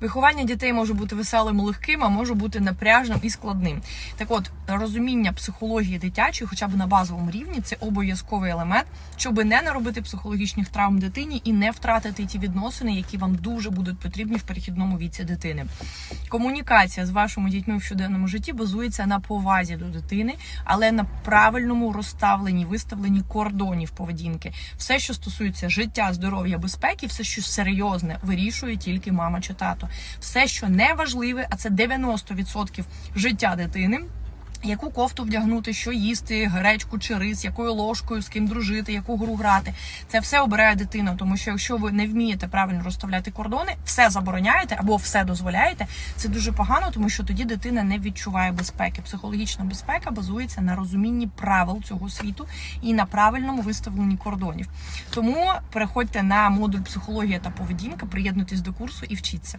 Виховання дітей може бути веселим легким, а може бути напряжним і складним. Так от, розуміння психології дитячої, хоча б на базовому рівні, це обов'язковий елемент, щоб не наробити психологічних травм дитині і не втратити ті відносини, які вам дуже будуть потрібні в перехідному віці дитини. Комунікація з вашими дітьми в щоденному житті базується на повазі до дитини, але на правильному розставленні, виставленні кордонів поведінки. Все, що стосується життя, здоров'я, безпеки, все, що серйозне, вирішує тільки мама чи тато. Все, що не важливе, а це 90% життя дитини. Яку кофту вдягнути, що їсти, гречку чи рис, якою ложкою, з ким дружити, яку гру грати. Це все обирає дитина, тому що якщо ви не вмієте правильно розставляти кордони, все забороняєте або все дозволяєте, це дуже погано, тому що тоді дитина не відчуває безпеки. Психологічна безпека базується на розумінні правил цього світу і на правильному виставленні кордонів. Тому переходьте на модуль психологія та поведінка, приєднуйтесь до курсу і вчіться.